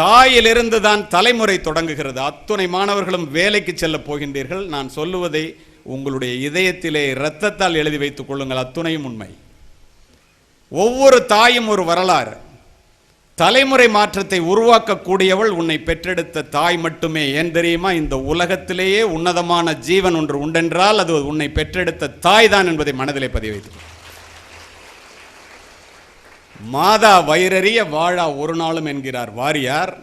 தாயிலிருந்து தான் தலைமுறை தொடங்குகிறது. அத்துணை மாணவர்களும் வேலைக்கு செல்ல போகின்றீர்கள். நான் சொல்லுவதை உங்களுடைய இதயத்திலே இரத்தத்தால் எழுதி வைத்துக் கொள்ளுங்கள். அத்துணையும் உண்மை. ஒவ்வொரு தாயும் ஒரு வரலாறு. தலைமுறை மாற்றத்தை உருவாக்கக்கூடியவள் உன்னை பெற்றெடுத்த தாய் மட்டுமே. ஏன் தெரியுமா? இந்த உலகத்திலேயே உன்னதமான ஜீவன் ஒன்று உண்டென்றால் அது உன்னை பெற்றெடுத்த தாய் தான் என்பதை மனதிலே பதிவு வைத்து மாதா வயிறறிய வாழா ஒரு நாளும் என்கிறார். வாரியார்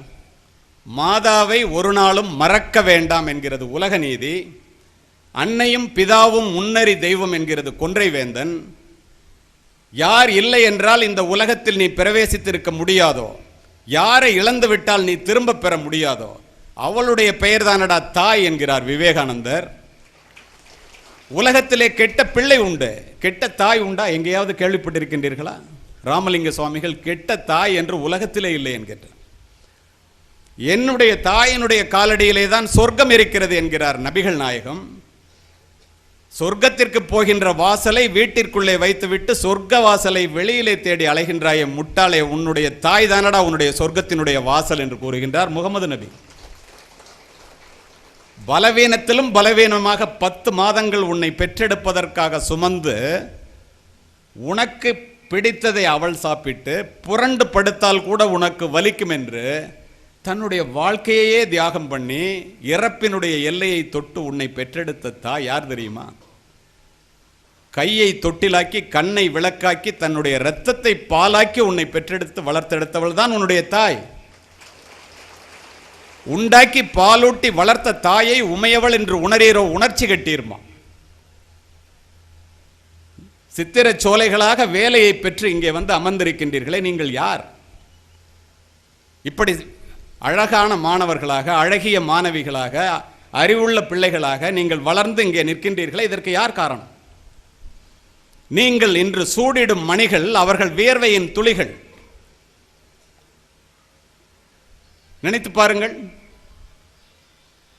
மாதாவை ஒரு நாளும் மறக்க வேண்டாம் என்கிறது உலக நீதி அன்னையும் பிதாவும் முன்னறி தெய்வம் என்கிறது கொன்றைவேந்தன் யார் இல்லை என்றால் இந்த உலகத்தில் நீ பிரவேசித்திருக்க முடியாதோ யாரை இழந்து விட்டால் நீ திரும்ப பெற முடியாதோ அவளுடைய பெயர் தானடா தாய் என்கிறார் விவேகானந்தர். உலகத்திலே கெட்ட பிள்ளை உண்டு. கெட்ட தாய் உண்டா? எங்கேயாவது கேள்விப்பட்டிருக்கின்றீர்களா? ராமலிங்க சுவாமிகள் கெட்ட தாய் என்று உலகத்திலே இல்லை என்கிறார் என்னுடைய தாயினுடைய காலடியிலே தான் சொர்க்கம் இருக்கிறது என்கிறார் நபிகள் நாயகம். சொர்க்கத்திற்கு போகின்ற வாசலை வீட்டிற்குள்ளே வைத்துவிட்டு சொர்க்க வாசலை வெளியிலே தேடி அலைகின்றாய முட்டாளே உன்னுடைய தாய் தானடா உன்னுடைய சொர்க்கத்தினுடைய வாசல் என்று கூறுகின்றார் முகமது நபி. பலவீனத்திலும் பலவீனமாக பத்து மாதங்கள் உன்னை பெற்றெடுப்பதற்காக சுமந்து உனக்கு பிடித்ததை அவள் சாப்பிட்டு புரண்டு படுத்தால் கூட உனக்கு வலிக்கும் என்று தன்னுடைய வாழ்க்கையையே தியாகம் பண்ணி இறப்பினுடைய எல்லையை தொட்டு உன்னை பெற்றெடுத்த தாய் யார் தெரியுமா? கையை தொட்டிலாக்கி கண்ணை விளக்காக்கி தன்னுடைய இரத்தத்தை பாலாக்கி உன்னை பெற்றெடுத்து வளர்த்தெடுத்தவள் தான் உன்னுடைய தாய். உண்டாக்கி பாலூட்டி வளர்த்த தாயை உமையவள் என்று உணரீரோ உணர்ச்சி கட்டியிருமா சித்திரச் சோலைகளாக வேலையை பெற்று இங்கே வந்து அமர்ந்திருக்கின்றீர்களே நீங்கள் யார்? இப்படி அழகான மாணவர்களாக அழகிய மாணவிகளாக அறிவுள்ள பிள்ளைகளாக நீங்கள் வளர்ந்து இங்கே நிற்கின்றீர்களே இதற்கு யார் காரணம்? நீங்கள் இன்று சூடிடும் மணிகள் அவர்கள் வியர்வையின் துளிகள். நினைத்து பாருங்கள்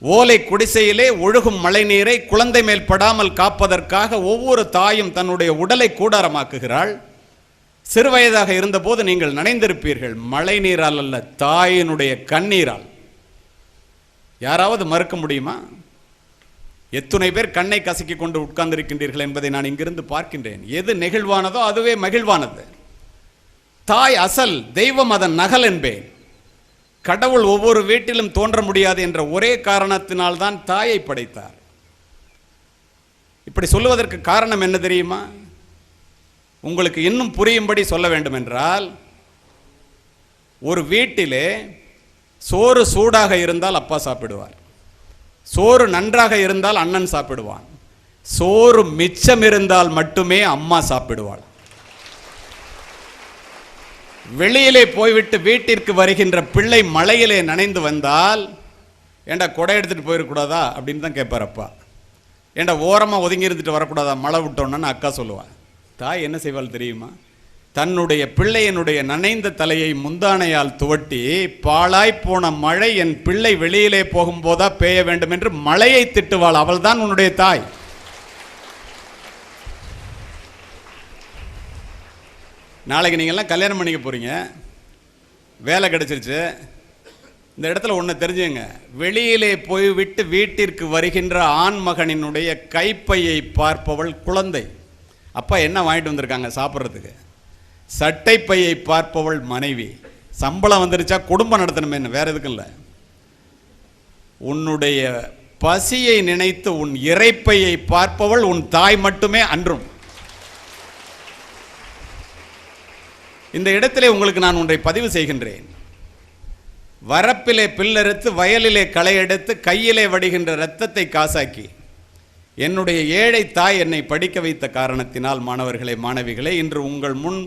ஓலை குடிசையிலே ஒழுகும் மழைநீரை குழந்தை மேல் படாமல் காப்பதற்காக ஒவ்வொரு தாயும் தன்னுடைய உடலை கூடாரமாக்குகிறாள். சிறுவயதாக இருந்தபோது நீங்கள் நனைந்திருப்பீர்கள் மழை நீரால் அல்ல தாயினுடைய கண்ணீரால். யாராவது மறுக்க முடியுமா? எத்துணை பேர் கண்ணை கசக்கி கொண்டு உட்கார்ந்திருக்கின்றீர்கள் என்பதை நான் இங்கிருந்து பார்க்கின்றேன். எது நெகிழ்வானதோ அதுவே மகிழ்வானது. தாய் அசல் தெய்வம் அதன் நகல் என்பேன். கடவுள் ஒவ்வொரு வீட்டிலும் தோன்ற முடியாது என்ற ஒரே காரணத்தினால் தான் தாயை படைத்தார். இப்படி சொல்லுவதற்கு காரணம் என்ன தெரியுமா? உங்களுக்கு இன்னும் புரியும்படி சொல்ல வேண்டும் என்றால் ஒரு வீட்டிலே சோறு சூடாக இருந்தால் அப்பா சாப்பிடுவார். சோறு நன்றாக இருந்தால் அண்ணன் சாப்பிடுவான். சோறு மிச்சம் இருந்தால் மட்டுமே அம்மா சாப்பிடுவாள். வெளியிலே போய்விட்டு வீட்டிற்கு வருகின்ற பிள்ளை மழையிலே நனைந்து வந்தால் ஏண்டா கொடை எடுத்துகிட்டு போயிடக்கூடாதா அப்படின்னு தான் கேட்பார் அப்பா. ஏண்டா ஓரமாக ஒதுங்கி இருந்துட்டு வரக்கூடாதா? மழை விட்டோன்னு அக்கா சொல்லுவாள் தாய் என்ன செய்வாள் தெரியுமா? தன்னுடைய பிள்ளையனுடைய நனைந்த தலையை முந்தானையால் துவட்டி பாழாய் போன மழை என் பிள்ளை வெளியிலே போகும்போதா பேய வேண்டும் என்று மழையை திட்டுவாள். அவள்தான் உன்னுடைய தாய். நாளைக்கு நீங்கள்லாம் கல்யாணம் பண்ணிக்க போகிறீங்க வேலை கிடச்சிருச்சு. இந்த இடத்துல ஒன்று தெரிஞ்சுங்க. வெளியிலே போய் விட்டு வீட்டிற்கு வருகின்ற ஆண் மகனினுடைய கைப்பையை பார்ப்பவள் குழந்தை. அப்பா என்ன வாங்கிட்டு வந்திருக்காங்க சாப்பிட்றதுக்கு? சட்டைப்பையை பார்ப்பவள் மனைவி. சம்பளம் வந்துருச்சா? குடும்பம் நடத்தணுமே என்ன? வேற எதுக்கும் இல்லை. உன்னுடைய பசியை நினைத்து உன் இறைப்பையை பார்ப்பவள் உன் தாய் மட்டுமே அன்றும். இந்த இடத்திலே உங்களுக்கு நான் ஒன்றை பதிவு செய்கின்றேன். வரப்பிலே பில்லறுத்து வயலிலே களை எடுத்து கையிலே வடிகின்ற இரத்தத்தை காசாக்கி என்னுடைய ஏழை தாய் என்னை படிக்க வைத்த காரணத்தினால் மாணவர்களே மாணவிகளே இன்று உங்கள் முன்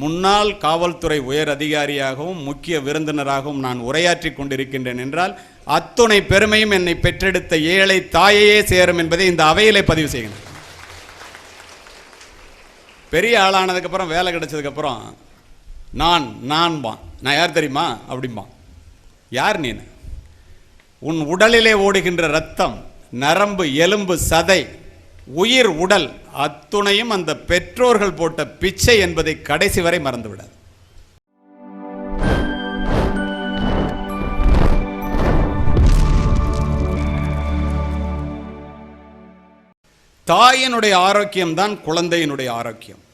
முன்னாள் காவல்துறை உயர் அதிகாரியாகவும் முக்கிய விருந்தினராகவும் நான் உரையாற்றி கொண்டிருக்கின்றேன் என்றால் அத்துணை பெருமையும் என்னை பெற்றெடுத்த ஏழை தாயையே சேரும் என்பதை இந்த அவையிலே பதிவு செய்கிறேன். பெரிய ஆளானதுக்கப்புறம் வேலை கிடைச்சதுக்கப்புறம் நான் நான் நான்பான். நான் யார் தெரியுமா? அப்படிம்பான். யார் நீ உன் உடலிலே ஓடுகின்ற ரத்தம் நரம்பு எலும்பு சதை உயிர் உடல் அத்துணையும் அந்த பெற்றோர்கள் போட்ட பிச்சை என்பதை கடைசி வரை மறந்துவிடாது. தாயினுடைய ஆரோக்கியம்தான் குழந்தையினுடைய ஆரோக்கியம்.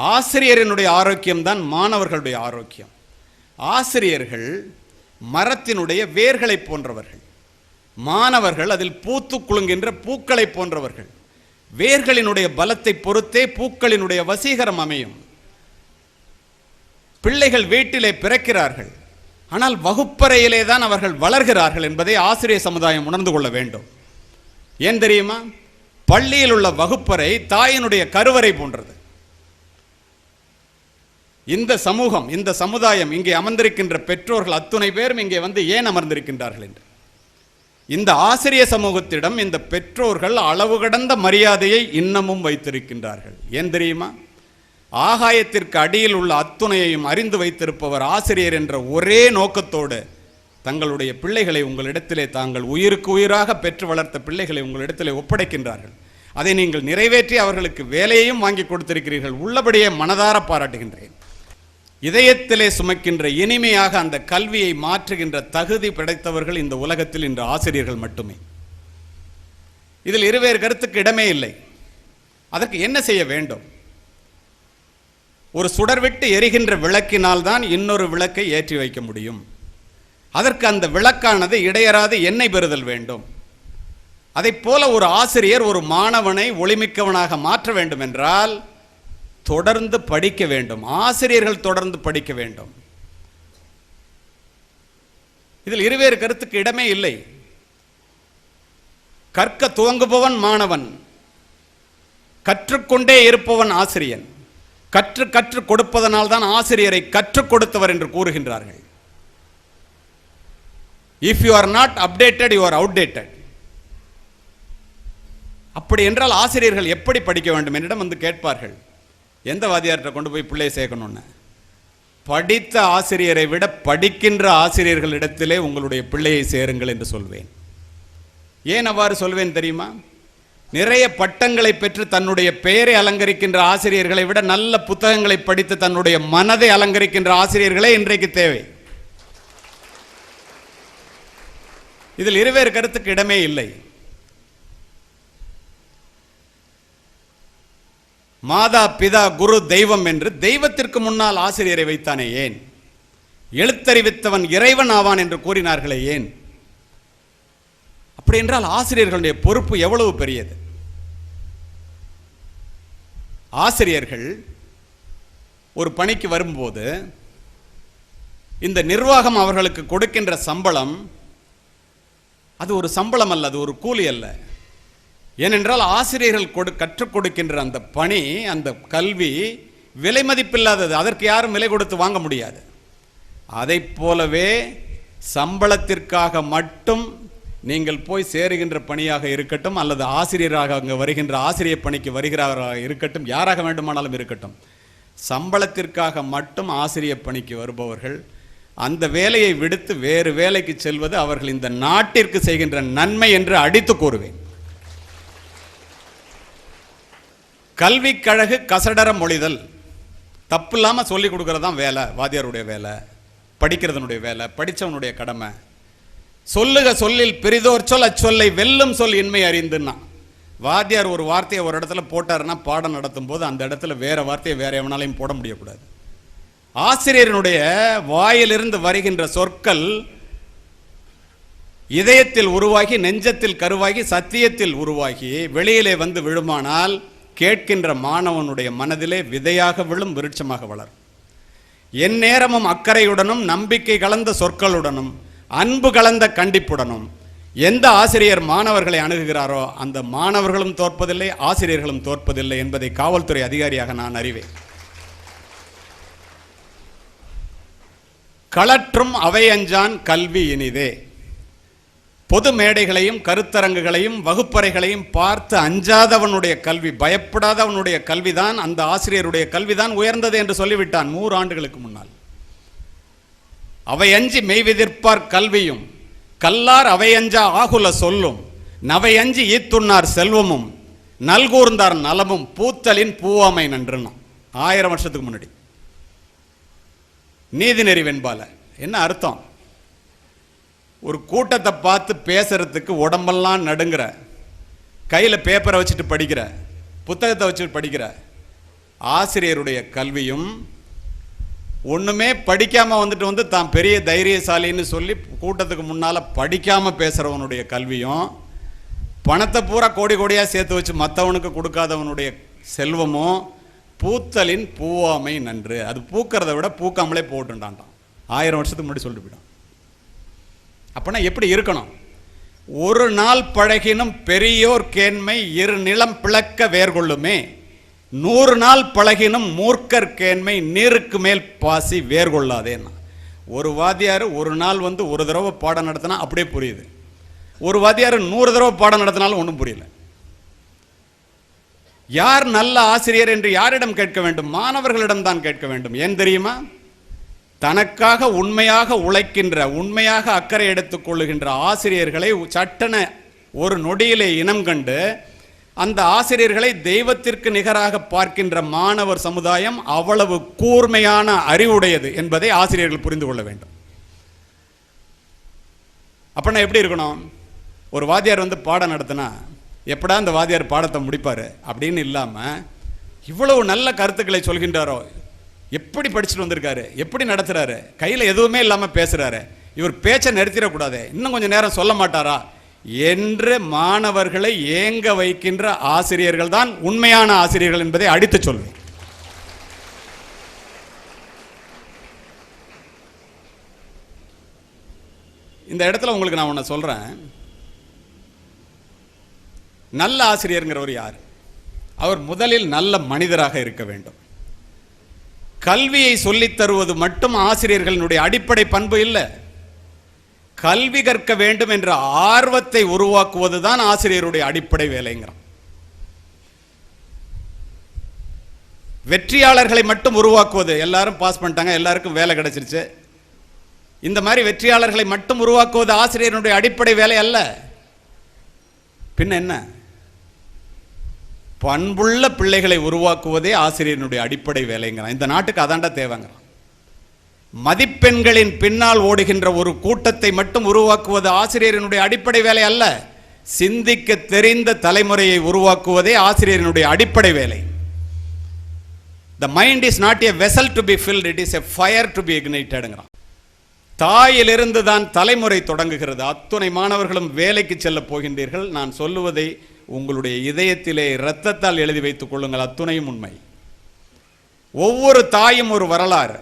ஆசிரியரினுடைய ஆரோக்கியம்தான் மாணவர்களுடைய ஆரோக்கியம். ஆசிரியர்கள் மரத்தினுடைய வேர்களை போன்றவர்கள். மாணவர்கள் அதில் பூத்து குலுங்கின்ற பூக்களை போன்றவர்கள். வேர்களினுடைய பலத்தை பொறுத்தே பூக்களினுடைய வசீகரம் அமையும். பிள்ளைகள் வீட்டிலே பிறக்கிறார்கள். ஆனால் வகுப்பறையிலே தான் அவர்கள் வளர்கிறார்கள் என்பதை ஆசிரியர் சமுதாயம் உணர்ந்து கொள்ள வேண்டும். ஏன் தெரியுமா? பள்ளியில் உள்ள வகுப்பறை தாயினுடைய கருவறை போன்றது. இந்த சமூகம் இந்த சமுதாயம் இங்கே அமர்ந்திருக்கின்ற பெற்றோர்கள் அத்துணை பேரும் இங்கே வந்து ஏன் அமர்ந்திருக்கின்றார்கள் என்று? இந்த ஆசிரிய சமூகத்திடம் இந்த பெற்றோர்கள் அளவு கடந்த மரியாதையை இன்னமும் வைத்திருக்கின்றார்கள். ஏன் தெரியுமா? ஆகாயத்திற்கு அடியில் உள்ள அத்துணையையும் அறிந்து வைத்திருப்பவர் ஆசிரியர் என்ற ஒரே நோக்கத்தோடு தங்களுடைய பிள்ளைகளை உங்களிடத்திலே தாங்கள் உயிருக்கு உயிராக பெற்று வளர்த்த பிள்ளைகளை உங்களிடத்திலே ஒப்படைக்கின்றார்கள். அதை நீங்கள் நிறைவேற்றி அவர்களுக்கு வேலையையும் வாங்கி கொடுத்திருக்கிறீர்கள். உள்ளபடியே மனதார பாராட்டுகின்றேன். இதயத்திலே சுமக்கின்ற இனிமையாக அந்த கல்வியை மாற்றுகின்ற தகுதி படைத்தவர்கள் இந்த உலகத்தில் இன்று ஆசிரியர்கள் மட்டுமே. இதில் இருவேறு கருத்துக்கு இடமே இல்லை. அதற்கு என்ன செய்ய வேண்டும்? ஒரு சுடர்விட்டு எரிகின்ற விளக்கினால் தான் இன்னொரு விளக்கை ஏற்றி வைக்க முடியும். அதற்கு அந்த விளக்கானது இடையறாது எண்ணெய் பெறுதல் வேண்டும். அதைப் போல ஒரு ஆசிரியர் ஒரு மாணவனை ஒளிமிக்கவனாக மாற்ற வேண்டும் என்றால் தொடர்ந்து படிக்க வேண்டும். ஆசிரியர்கள் தொடர்ந்து படிக்க வேண்டும். இதில் இருவேறு கருத்துக்கு இடமே இல்லை. கற்க துவங்குபவன் மாணவன். கற்றுக்கொண்டே இருப்பவன் ஆசிரியன். கற்று கற்று கொடுப்பதனால் தான் ஆசிரியரை கற்றுக் கொடுத்தவர் என்று கூறுகின்றார்கள். If you are not updated you are outdated அப்படி என்றால் ஆசிரியர்கள் எப்படி படிக்க வேண்டும்? என்னிடம் வந்து கேட்பார்கள். எந்த வாத்தியார்கிட்ட கொண்டு போய் பிள்ளையை சேர்க்கணும்னு? படித்த ஆசிரியரை விட படிக்கின்ற ஆசிரியர்களிடத்திலே உங்களுடைய பிள்ளையை சேருங்கள் என்று சொல்வேன். ஏன் அவ்வாறு சொல்வேன் தெரியுமா? நிறைய பட்டங்களை பெற்று தன்னுடைய பெயரை அலங்கரிக்கின்ற ஆசிரியர்களை விட நல்ல புத்தகங்களை படித்து தன்னுடைய மனதை அலங்கரிக்கின்ற ஆசிரியர்களே இன்றைக்கு தேவை. இதில் இருவேறு கருத்துக்கு இடமே இல்லை. மாதா பிதா குரு தெய்வம் என்று தெய்வத்திற்கு முன்னால் ஆசிரியரை வைத்தானே ஏன்? எழுத்தறிவித்தவன் இறைவன் ஆவான் என்று கூறினார்களே ஏன்? அப்படி என்றால் ஆசிரியர்களுடைய பொறுப்பு எவ்வளவு பெரியது? ஆசிரியர்கள் ஒரு பணிக்கு வரும்போது இந்த நிர்வாகம் அவர்களுக்கு கொடுக்கின்ற சம்பளம் அது ஒரு சம்பளம் அல்ல அது ஒரு கூலி அல்ல. ஏனென்றால் ஆசிரியர்கள் கொடு கற்றுக் கொடுக்கின்ற அந்த பணி அந்த கல்வி விலை மதிப்பில்லாதது. அதற்கு யாரும் விலை கொடுத்து வாங்க முடியாது. அதை போலவே சம்பளத்திற்காக மட்டும் நீங்கள் போய் சேருகின்ற பணியாக இருக்கட்டும் அல்லது ஆசிரியராக அங்கே வருகின்ற ஆசிரியர் பணிக்கு வருகிறவராக இருக்கட்டும் யாராக வேண்டுமானாலும் இருக்கட்டும். சம்பளத்திற்காக மட்டும் ஆசிரியர் பணிக்கு வருபவர்கள் அந்த வேலையை விடுத்து வேறு வேலைக்கு செல்வது அவர்கள் இந்த நாட்டிற்கு செய்கின்ற நன்மை என்று அடித்து கூறுவேன். கல்விக்கழகு கசடர மொழிதல். தப்பு இல்லாமல் சொல்லி கொடுக்கறது தான் வேலை வாத்தியாருடைய வேலை படிக்கிறதனுடைய வேலை படித்தவனுடைய கடமை. சொல்லுக சொல்லில் பெரிதோர் சொல் அச்சொல்லை வெல்லும் சொல் இன்மை அறிந்துன்னா. வாத்தியார் ஒரு வார்த்தையை ஒரு இடத்துல போட்டாருன்னா பாடம் நடத்தும் போது அந்த இடத்துல வேறு வார்த்தையை வேற எவனாலையும் போட முடியக்கூடாது. ஆசிரியரினுடைய வாயிலிருந்து வருகின்ற சொற்கள் இதயத்தில் உருவாகி நெஞ்சத்தில் கருவாகி சத்தியத்தில் உருவாகி வெளியிலே வந்து விழுமானால் கேட்கின்ற மாணவனுடைய மனதிலே விதையாக விழும் விருட்சமாக வளரும். என் நேரமும் அக்கறையுடனும் நம்பிக்கை கலந்த சொற்களுடனும் அன்பு கலந்த கண்டிப்புடனும் எந்த ஆசிரியர் மாணவர்களை அணுகுகிறாரோ அந்த மாணவர்களும் தோற்பதில்லை ஆசிரியர்களும் தோற்பதில்லை என்பதை காவல்துறை அதிகாரியாக நான் அறிவேன். களற்றும் அவையஞ்சான் கல்வி இனிதே. பொது மேடைகளையும் கருத்தரங்குகளையும் வகுப்பறைகளையும் பார்த்து அஞ்சாதவனுடைய கல்வி பயப்படாதவனுடைய கல்விதான் அந்த ஆசிரியருடைய கல்விதான் உயர்ந்தது என்று சொல்லிவிட்டான் நூறு ஆண்டுகளுக்கு முன்னால். அவை அஞ்சி மெய்விதிர்ப்பார் கல்வியும் கல்லார் அவையஞ்சா ஆகுல சொல்லும் நவையஞ்சி ஈத்துண்ணார் செல்வமும் நல்கூர்ந்தார் நலமும் பூத்தலின் பூவாமை நன்றுனா ஆயிரம் வருஷத்துக்கு முன்னாடி. நீதிநெறி வெண்பால என்ன அர்த்தம்? ஒரு கூட்டத்தை பார்த்து பேசுறதுக்கு உடம்பெல்லாம் நடுங்கிற. கையில் பேப்பரை வச்சுட்டு படிக்கிற. புத்தகத்தை வச்சுட்டு படிக்கிற. ஆசிரியருடைய கல்வியும் ஒன்றுமே படிக்காமல் வந்துட்டு வந்து தான் பெரிய தைரியசாலின்னு சொல்லி கூட்டத்துக்கு முன்னால் படிக்காமல் பேசுகிறவனுடைய கல்வியும் பணத்தை பூரா கோடி கோடியாக சேர்த்து வச்சு மற்றவனுக்கு கொடுக்காதவனுடைய செல்வமும் பூத்தலின் பூவாமை நன்று. அது பூக்கிறத விட பூக்காமலே போட்டுண்டான்டான் ஆயிரம் வருஷத்துக்கு முன்னாடி சொல்லிட்டு போயிடும் அப்பனா எப்படி இருக்கணும்? ஒரு நாள் பழகினும் பெரியோர் கேண்மை இரு நிலம் பிளக்க வேர்கொள்ளுமே. நூறு நாள் பழகினும் மூர்க்கர் கேண்மை நீருக்கு மேல் பாசி வேர்கொள்ளாதேன்னா. ஒரு வாத்தியார் ஒரு நாள் வந்து ஒரு தடவை பாடம் நடத்தினா அப்படியே புரியுது. ஒரு வாத்தியார் நூறு தடவை பாடம் நடத்தினாலும் ஒன்றும் புரியல. யார் நல்ல ஆசிரியர் என்று யாரிடம் கேட்க வேண்டும்? மாணவர்களிடம் தான் கேட்க வேண்டும். ஏன் தெரியுமா? தனக்காக உண்மையாக உழைக்கின்ற உண்மையாக அக்கறை எடுத்துக் கொள்ளுகின்ற ஆசிரியர்களை சட்டென ஒரு நொடியிலே இனம் கண்டு அந்த ஆசிரியர்களை தெய்வத்திற்கு நிகராக பார்க்கின்ற மாணவர் சமுதாயம் அவ்வளவு கூர்மையான அறிவுடையது என்பதை ஆசிரியர்கள் புரிந்து கொள்ள வேண்டும். அப்படின்னா எப்படி இருக்கணும்? ஒரு வாத்தியார் வந்து பாடம் நடத்தினா எப்படா அந்த வாத்தியார் பாடத்தை முடிப்பார் அப்படின்னு இல்லாமல் இவ்வளவு நல்ல கருத்துக்களை சொல்கின்றாரோ? எப்படி படிச்சுட்டு வந்திருக்காரு? எப்படி நடத்துகிறாரு கையில் எதுவுமே இல்லாமல் பேசுகிறாரு இவர் பேச்சை நிறுத்திடக்கூடாது. இன்னும் கொஞ்சம் நேரம் சொல்ல மாட்டாரா? என்று மாணவர்களை ஏங்க வைக்கின்ற ஆசிரியர்கள் தான் உண்மையான ஆசிரியர்கள் என்பதை அடித்து சொல்வேன். இந்த இடத்துல உங்களுக்கு நான் ஒன்று சொல்கிறேன் நல்ல ஆசிரியருங்கிறவர் யார்? அவர் முதலில் நல்ல மனிதராக இருக்க வேண்டும். கல்வியை சொல்லித் தருவது மட்டும் ஆசிரியர்களினுடைய அடிப்படை பண்பு இல்லை. கல்வி கற்க வேண்டும் என்ற ஆர்வத்தை உருவாக்குவது தான் ஆசிரியருடைய அடிப்படை வேலைங்கிறான். வெற்றியாளர்களை மட்டும் உருவாக்குவது எல்லாரும் பாஸ் பண்ணிட்டாங்க எல்லாருக்கும் வேலை கிடைச்சிருச்சு. இந்த மாதிரி வெற்றியாளர்களை மட்டும் உருவாக்குவது ஆசிரியருடைய அடிப்படை வேலை அல்ல. பின்ன என்ன? பண்புள்ள பிள்ளைகளை உருவாக்குவதே ஆசிரியனுடைய அடிப்படை வேலைங்கிறான். இந்த நாட்டுக்கு அதாண்டா தேவைங்கிறான். மதிப்பெண்களின் பின்னால் ஓடுகின்ற ஒரு கூட்டத்தை மட்டும் உருவாக்குவது ஆசிரியரினுடைய அடிப்படை வேலை அல்ல. சிந்திக்க தெரிந்த தலைமுறையை உருவாக்குவதே ஆசிரியரினுடைய அடிப்படை வேலை. The mind is not a vessel to be filled it is a fire to be இக்னைட்டடுங்கிறான் தாயிலிருந்து தான் தலைமுறை தொடங்குகிறது. அத்துணை மாணவர்களும் வேலைக்கு செல்ல போகின்றீர்கள். நான் சொல்லுவதை உங்களுடைய இதயத்திலே இரத்தத்தால் எழுதி வைத்துக் கொள்ளுங்கள். அத்துணையும் உண்மை. ஒவ்வொரு தாயும் ஒரு வரலாறு.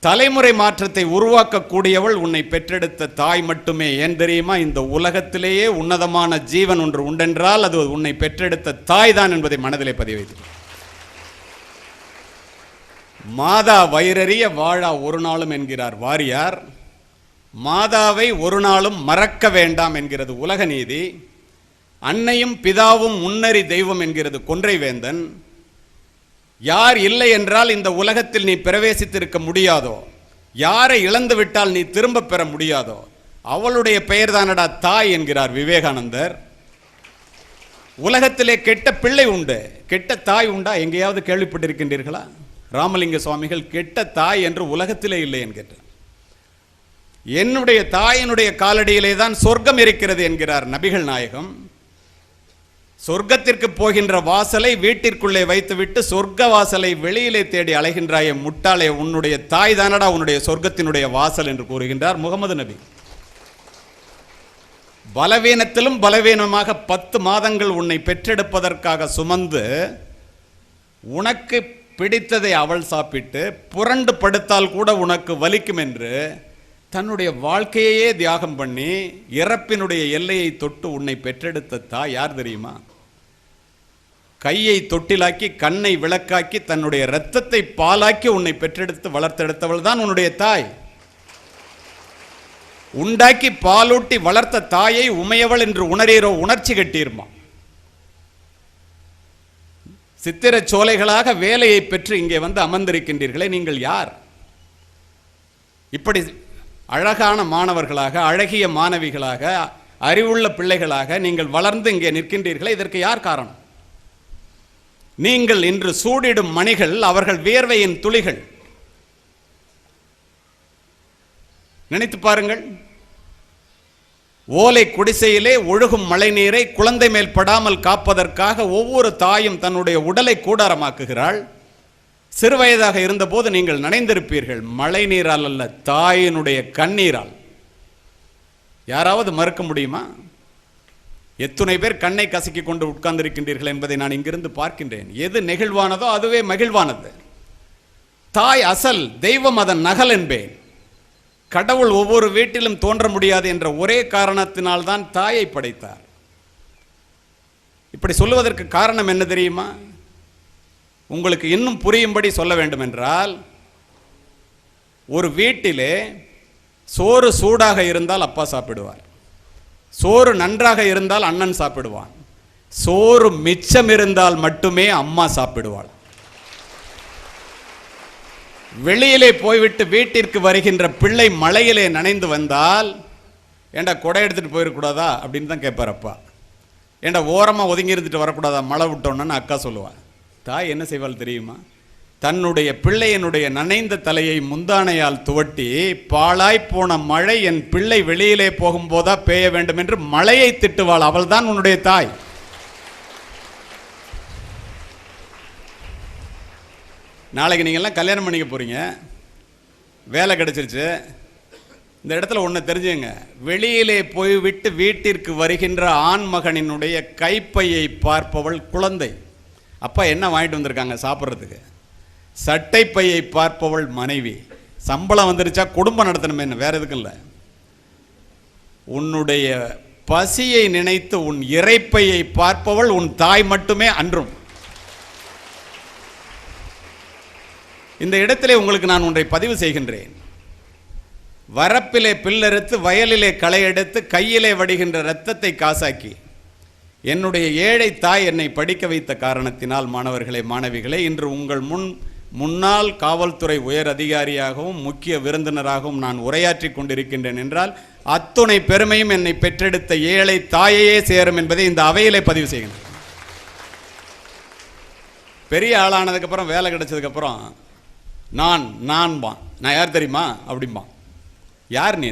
தலைமுறை மாற்றத்தை உருவாக்கக்கூடியவள் உன்னை பெற்றெடுத்த தாய் மட்டுமே. ஏன் தெரியுமா? இந்த உலகத்திலேயே உன்னதமான ஜீவன் ஒன்று உண்டென்றால் அது உன்னை பெற்றெடுத்த தாய் தான் என்பதை மனதிலே பதிவு மாதா வயிறறிய வாழா ஒரு நாளும் என்கிறார். வாரியார் மாதாவை ஒரு நாளும் மறக்க வேண்டாம் என்கிறது உலக நீதி. அன்னையும் பிதாவும் முன்னறி தெய்வம் என்கிறது கொன்றை வேந்தன் யார் இல்லை என்றால் இந்த உலகத்தில் நீ பிரவேசித்திருக்க முடியாதோ யாரை இழந்து விட்டால் நீ திரும்ப பெற முடியாதோ அவளுடைய பெயர் தானடா தாய் என்கிறார் விவேகானந்தர். உலகத்திலே கெட்ட பிள்ளை உண்டு. கெட்ட தாய் உண்டா? எங்கேயாவது கேள்விப்பட்டிருக்கின்றீர்களா? ராமலிங்க சுவாமிகள் கெட்ட தாய் என்று உலகத்திலே இல்லை என்கிறார். என்னுடைய தாயினுடைய காலடியிலே தான் சொர்க்கம் இருக்கிறது என்கிறார் நபிகள் நாயகம். சொர்க்கத்திற்கு போகின்ற வாசலை வீட்டிற்குள்ளே வைத்துவிட்டு சொர்க்க வாசலை வெளியிலே தேடி அலைகின்றாய முட்டாளே உன்னுடைய தாய் தானடா உன்னுடைய சொர்க்கத்தினுடைய வாசல் என்று கூறுகின்றார் முகமது நபி. பலவீனத்திலும் பலவீனமாக பத்து மாதங்கள் உன்னை பெற்றெடுப்பதற்காக சுமந்து உனக்கு பிடித்ததை அவள் சாப்பிட்டு புரண்டு படுத்தால் கூட உனக்கு வலிக்கும் என்று தன்னுடைய வாழ்க்கையையே தியாகம் பண்ணி இறப்பினுடைய எல்லையை தொட்டு உன்னை பெற்றெடுத்த தாய் யார் தெரியுமா? கையை தொட்டிலாக்கி கண்ணை விளக்காக்கி தன்னுடைய இரத்தத்தை பாலாக்கி உன்னை பெற்றெடுத்து வளர்த்தெடுத்தவள் தான் உன்னுடைய தாய். உண்டாக்கி பாலூட்டி வளர்த்த தாயை உமையவள் என்று உணரீரோ உணர்ச்சி கட்டீர்மா? சித்திரச் சோலைகளாக வேலையை பெற்று இங்கே வந்து அமர்ந்திருக்கின்றீர்களே நீங்கள் யார்? இப்படி அழகான மாணவர்களாக அழகிய மாணவிகளாக அறிவுள்ள பிள்ளைகளாக நீங்கள் வளர்ந்து இங்கே நிற்கின்றீர்களே இதற்கு யார் காரணம்? நீங்கள் இன்று சூடிடும் மணிகள் அவர்கள் வியர்வையின் துளிகள். நினைத்து பாருங்கள். ஓலை குடிசையிலே ஒழுகும் மழைநீரை குழந்தை மேல் படாமல் காப்பதற்காக ஒவ்வொரு தாயும் தன்னுடைய உடலை கூடாரமாக்குகிறாள். சிறுவயதாக இருந்தபோது நீங்கள் நனைந்திருப்பீர்கள். மழை நீரால் அல்ல தாயினுடைய கண்ணீரால். யாராவது மறுக்க முடியுமா? எத்துணை பேர் கண்ணை கசக்கி கொண்டு உட்கார்ந்திருக்கின்றீர்கள் என்பதை நான் இங்கிருந்து பார்க்கின்றேன். எது நெகிழ்வானதோ அதுவே மகிழ்வானது. தாய் அசல் தெய்வம் அதன் நகல் என்பேன். கடவுள் ஒவ்வொரு வீட்டிலும் தோன்ற முடியாது என்ற ஒரே காரணத்தினால்தான் தாயை படைத்தார். இப்படி சொல்லுவதற்கு காரணம் என்ன தெரியுமா? உங்களுக்கு இன்னும் புரியும்படி சொல்ல வேண்டும் என்றால் ஒரு வீட்டிலே சோறு சூடாக இருந்தால் அப்பா சாப்பிடுவார். சோறு நன்றாக இருந்தால் அண்ணன் சாப்பிடுவான். சோறு மிச்சம் இருந்தால் மட்டுமே அம்மா சாப்பிடுவாள். வெளியிலே போய்விட்டு வீட்டிற்கு வருகின்ற பிள்ளை மழையிலே நனைந்து வந்தால் ஏண்டா கொடை எடுத்துட்டு போயிடக்கூடாதா அப்படின்னு தான் கேட்பார் அப்பா. ஏண்டா ஓரமாக ஒதுங்கி இருந்துட்டு வரக்கூடாதா? மழை விட்டோன்னு அக்கா சொல்லுவாள் தாய் என்ன செய்வாள் தெரியுமா? தன்னுடைய பிள்ளையனுடைய நனைந்த தலையை முந்தானையால் துவட்டி பாழாய் போன மழை என் பிள்ளை வெளியிலே போகும்போதா பெய்ய வேண்டும் என்று மழையை திட்டுவாள் அவள்தான் உன்னுடைய தாய். நாளைக்கு நீங்கள்லாம் கல்யாணம் பண்ணிக்க போறீங்க. வேலை கிடைச்சிருச்சு. இந்த இடத்துல ஒன்று தெரிஞ்சுங்க வெளியிலே போய் விட்டு வீட்டிற்கு வருகின்ற ஆண் மகனினுடைய கைப்பையை பார்ப்பவள் குழந்தை. அப்பா என்ன வாங்கிட்டு வந்திருக்காங்க சாப்பிட்றதுக்கு? சட்டைப்பையை பார்ப்பவள் மனைவி. சம்பளம் வந்துருச்சா குடும்பம் நடத்தணுமே என்ன? வேற எதுக்கும் இல்லை. உன்னுடைய பசியை நினைத்து உன் இறைப்பையை பார்ப்பவள் உன் தாய் மட்டுமே அன்றும். இந்த இடத்திலே உங்களுக்கு நான் ஒன்றை பதிவு செய்கின்றேன். வரப்பிலே பில்லறுத்து வயலிலே களை எடுத்து கையிலே வடிகின்ற இரத்தத்தை காசாக்கி. என்னுடைய ஏழை தாய் என்னை படிக்க வைத்த காரணத்தினால் மாணவர்களே மாணவிகளே இன்று உங்கள் முன் முன்னாள் காவல்துறை உயர் அதிகாரியாகவும் முக்கிய விருந்தினராகவும் நான் உரையாற்றி கொண்டிருக்கின்றேன் என்றால் அத்துணை பெருமையும் என்னை பெற்றெடுத்த ஏழை தாயையே சேரும் என்பதை இந்த அவையிலே பதிவு செய்கிறேன். பெரிய ஆளானதுக்கப்புறம் வேலை கிடைச்சதுக்கப்புறம் நான் நான்பான் நான் யார் தெரியுமா? அப்படிம்பான் யார் நீ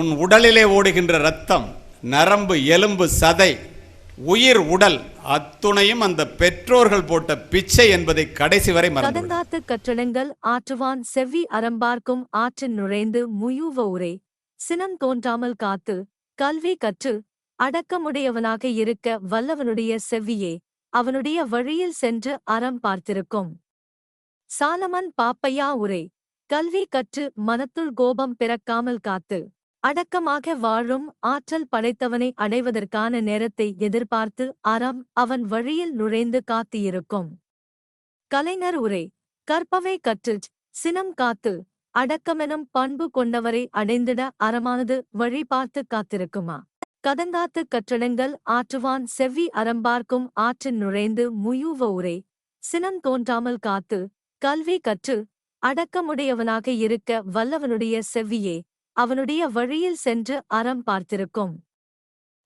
உன் உடலிலே ஓடுகின்ற ரத்தம் நரம்பு எலும்பு சதை உயிர் உடல் அத்துணையும் அந்த பெற்றோர்கள் போட்ட பிச்சை என்பதை கடைசி வரை மறந்து கற்றளங்கள் ஆற்றுவான் செவ்வி அறம்பார்க்கும் ஆற்றின் நுழைந்து முயூவ உரை. சினம் தோன்றாமல் காத்து கல்வி கற்று அடக்கமுடையவனாக இருக்க வல்லவனுடைய செவ்வியே அவனுடைய வழியில் சென்று அறம் பார்த்திருக்கும். சாலமன் பாப்பையா உரை. கல்வி கற்று மனத்துள் கோபம் பிறக்காமல் காத்து அடக்கமாக வாழும் ஆற்றல் படைத்தவனை அடைவதற்கான நேரத்தை எதிர்பார்த்து அறம் அவன் வழியில் நுழைந்து காத்திருக்கும். கலைஞர் உரை கற்பவை கற்றுச் சினம் காத்து அடக்கமெனும் பண்பு கொண்டவரை அடைந்திட அறமானது வழி பார்த்து காத்திருக்குமா? கதங்காத்து கற்றடங்கள் ஆற்றுவான் செவ்வி அறம்பார்க்கும் ஆற்றின் நுழைந்து முயூவ உரை சினம் தோன்றாமல் காத்து கல்வி கற்று அடக்கமுடையவனாக இருக்க வல்லவனுடைய செவ்வியே அவனுடைய வழியில் சென்று அறம் பார்த்திருக்கும்.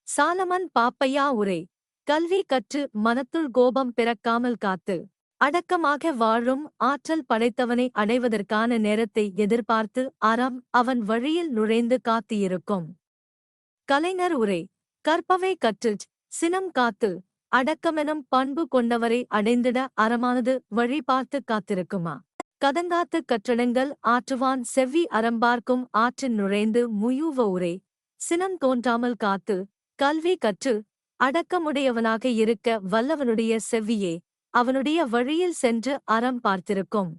சாலமன் பாப்பையா உரை கல்வி கற்று மனத்துள் கோபம் பிறக்காமல் காத்து அடக்கமாக வாழும் ஆற்றல் படைத்தவனை அடைவதற்கான நேரத்தை எதிர்பார்த்து அறம் அவன் வழியில் நுழைந்து காத்திருக்கும் கலைஞர் உரை கற்பவை கற்று சினம் காத்து அடக்கமெனும் பண்பு கொண்டவரை அடைந்திட அறமானது வழி பார்த்து காத்திருக்குமா? கதங்காத்து கற்றடங்கள் ஆற்றுவான் செவ்வி அறம்பார்க்கும் ஆற்றின் நுழைந்து முயூவ உரை. சினம் தோன்றாமல் காத்து கல்வி கற்று அடக்கமுடையவனாக இருக்க வல்லவனுடைய செவ்வியே அவனுடைய வழியில் சென்று அறம் பார்த்திருக்கும்.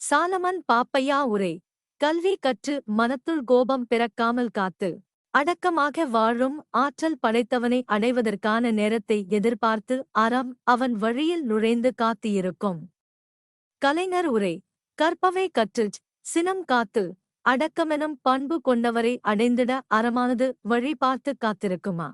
சாலமன் பாப்பையா உரை. கல்வி கற்று மனத்துள் கோபம் பிறக்காமல் காத்து அடக்கமாக வாழும் ஆற்றல் படைத்தவனை அடைவதற்கான நேரத்தை எதிர்பார்த்து அறம் அவன் வழியில் நுழைந்து காத்திருக்கும். கலைஞர் உரை கற்பவை கற்றுச் சினம் காத்து அடக்கமெனும் பண்பு கொண்டவரை அடைந்திட அறமானது வழி பார்த்து காத்திருக்குமா?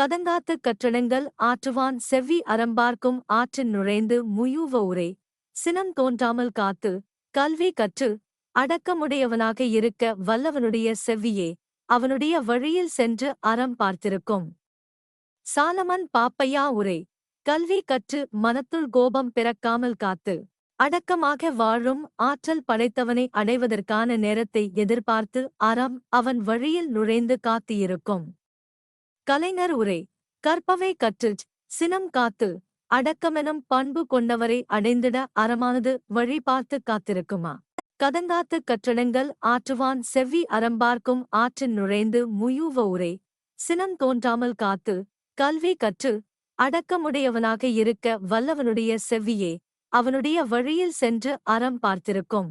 கதங்காத்து கற்றடங்கள் ஆற்றுவான் செவ்வி அறம்பார்க்கும் ஆற்றின் நுழைந்து முயூவ உரை சினம் தோன்றாமல் காத்து கல்வி கற்று அடக்கமுடையவனாக இருக்க வல்லவனுடைய செவ்வியே அவனுடைய வழியில் சென்று அறம் பார்த்திருக்கும். சாலமன் பாப்பையா உரை கல்வி கற்று மனத்துள் கோபம் பிறக்காமல் காத்து அடக்கமாக வாழும் ஆற்றல் படைத்தவனை அடைவதற்கான நேரத்தை எதிர்பார்த்து அறம் அவன் வழியில் நுழைந்து காத்திருக்கும். கலைஞர் உரை கற்பவை கற்றுச் சினம் காத்து அடக்கமெனும் பண்பு கொண்டவரை அடைந்திட அறமானது வழி பார்த்து காத்திருக்குமா? கதங்காத்து கற்றடங்கள் ஆற்றுவான் செவ்வி அறம்பார்க்கும் ஆற்றின் நுழைந்து முயூவ உரை சினம் தோன்றாமல் காத்து கல்வி கற்று அடக்கமுடையவனாக இருக்க வல்லவனுடைய செவ்வியே அவனுடைய வழியில் சென்று அறம் பார்த்திருக்கும்.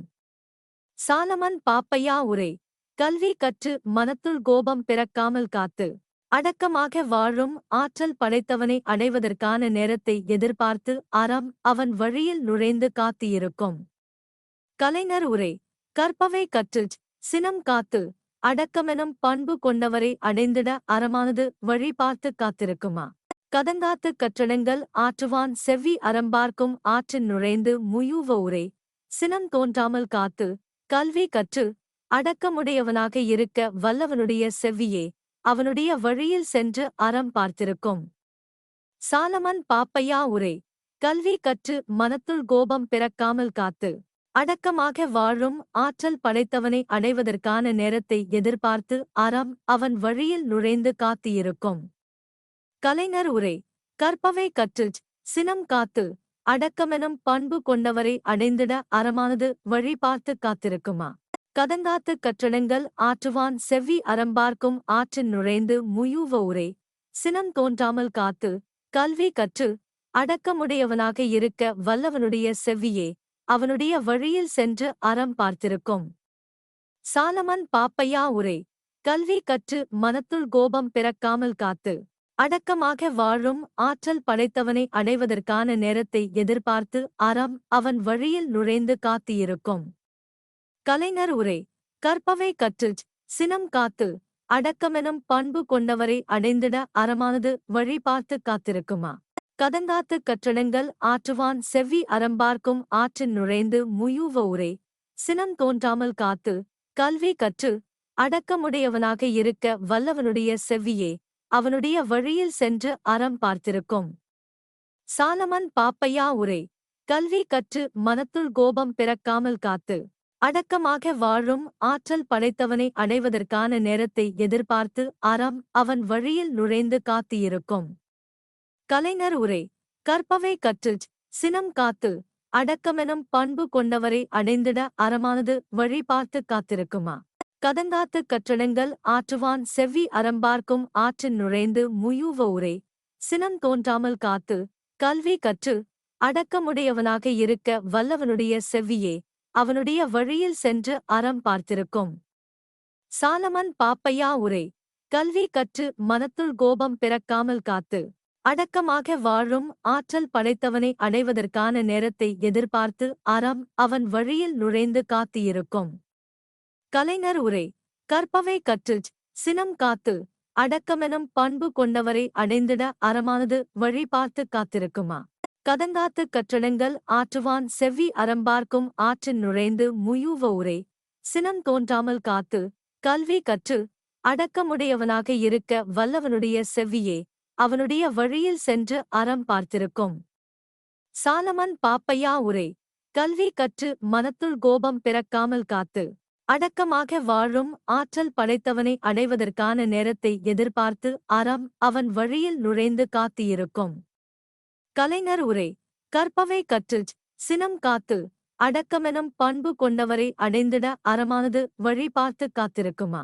சாலமன் பாப்பையா உரை கல்வி கற்று மனத்துள் கோபம் பிறக்காமல் காத்து அடக்கமாக வாழும் ஆற்றல் படைத்தவனை அடைவதற்கான நேரத்தை எதிர்பார்த்து அறம் அவன் வழியில் நுழைந்து காத்திருக்கும் கலைஞர் உரை கற்பவை கற்று சினம் காத்து அடக்கமெனும் பண்பு கொண்டவரை அடைந்திட அறமானது வழி பார்த்து காத்திருக்குமா? கதங்காத்து கற்றடங்கள் ஆற்றுவான் செவ்வி அறம்பார்க்கும் ஆற்றின் நுழைந்து முயூவ உரை. சினம் தோன்றாமல் காத்து கல்வி கற்று அடக்கமுடையவனாக இருக்க வல்லவனுடைய செவ்வியே அவனுடைய வழியில் சென்று அறம் பார்த்திருக்கும். சாலமன் பாப்பையா உரை. கல்வி கற்று மனத்துள் கோபம் பிறக்காமல் காத்து அடக்கமாக வாழும் ஆற்றல் படைத்தவனை அடைவதற்கான நேரத்தை எதிர்பார்த்து அறம் அவன் வழியில் நுழைந்து காத்திருக்கும். கலைஞர் உரை கற்பவை கற்றுச் சினம் காத்து அடக்கமெனும் பண்பு கொண்டவரை அடைந்திட அறமானது வழி பார்த்து காத்திருக்குமா? கதங்காத்து கற்றடங்கள் ஆற்றுவான் செவ்வி அறம்பார்க்கும் ஆற்றின் நுழைந்து முயூவ உரை சினம் தோன்றாமல் காத்து கல்வி கற்று அடக்கமுடையவனாக இருக்க வல்லவனுடைய செவ்வியே அவனுடைய வழியில் சென்று அறம் பார்த்திருக்கும். சாலமன் பாப்பையா உரை கல்வி கற்று மனத்துள் கோபம் பிறக்காமல் காத்து அடக்கமாக வாழும் ஆற்றல் படைத்தவனை அடைவதற்கான நேரத்தை எதிர்பார்த்து அறம் அவன் வழியில் நுழைந்து காத்திருக்கும். கலைஞர் உரை கற்பவை கற்றுச் சினம் காத்து அடக்கமெனும் பண்பு கொண்டவரை அடைந்திட அறமானது வழி பார்த்து காத்திருக்குமா? கதங்காத்து கற்றடங்கள் ஆற்றுவான் செவ்வி அறம்பார்க்கும் ஆற்றின் நுழைந்து முயூவ உரை சினம் தோன்றாமல் காத்து கல்வி கற்று அடக்கமுடையவனாக இருக்க வல்லவனுடைய செவ்வியே அவனுடைய வழியில் சென்று அறம் பார்த்திருக்கும். சாலமன் பாப்பையா உரை கல்வி கற்று மனத்துள் கோபம் பிறக்காமல் காத்து அடக்கமாக வாழும் ஆற்றல் படைத்தவனை அடைவதற்கான நேரத்தை எதிர்பார்த்து அறம் அவன் வழியில் நுழைந்து காத்திருக்கும் கலைஞர் உரை கற்பவை கற்று சினம் காத்து அடக்கமெனும் பண்பு கொண்டவரை அடைந்திட அறமானது வழி பார்த்து காத்திருக்குமா? கதங்காத்து கற்றடங்கள் ஆற்றுவான் செவ்வி அறம்பார்க்கும் ஆற்றின் நுழைந்து முயூவ உரை. சினம் தோன்றாமல் காத்து கல்வி கற்று அடக்கமுடையவனாக இருக்க வல்லவனுடைய செவ்வியே அவனுடைய வழியில் சென்று அறம் பார்த்திருக்கும். சாலமன் பாப்பையா உரை. கல்வி கற்று மனத்துள் கோபம் பிறக்காமல் காத்து அடக்கமாக வாழும் ஆற்றல் படைத்தவனை அடைவதற்கான நேரத்தை எதிர்பார்த்து அறம் அவன் வழியில் நுழைந்து காத்திருக்கும். கலைஞர் உரை கற்பவை கற்றுச் சினம் காத்து அடக்கமெனும் பண்பு கொண்டவரை அடைந்திட அறமானது வழி பார்த்து காத்திருக்குமா? கதங்காத்து கற்றடங்கள் ஆற்றுவான் செவ்வி அறம்பார்க்கும் ஆற்றின் நுழைந்து முயூவ உரை சினம் தோன்றாமல் காத்து கல்வி கற்று அடக்கமுடையவனாக இருக்க வல்லவனுடைய செவ்வியே அவனுடைய வழியில் சென்று அறம் பார்த்திருக்கும். சாலமன் பாப்பையா உரை கல்வி கற்று மனத்துள் கோபம் பிறக்காமல் காத்து அடக்கமாக வாழும் ஆற்றல் படைத்தவனை அடைவதற்கான நேரத்தை எதிர்பார்த்து அறம் அவன் வழியில் நுழைந்து காத்திருக்கும். கலைஞர் உரை கற்பவை கற்றுச் சினம் காத்து அடக்கமெனும் பண்பு கொண்டவரை அடைந்திட அறமானது வழி பார்த்து காத்திருக்குமா?